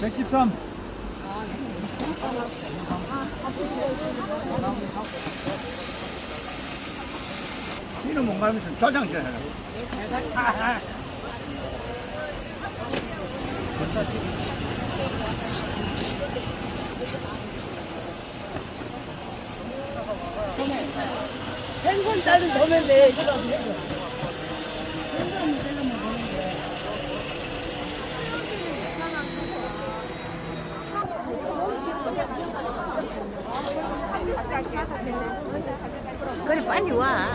113. 이는 못 가면서 짜장면 해라. 생선 짜는 도면 돼. 그래 빨리 와.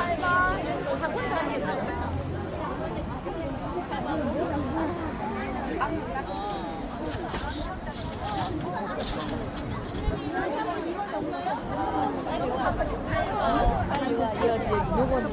빨리 와. 이거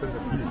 happened to me.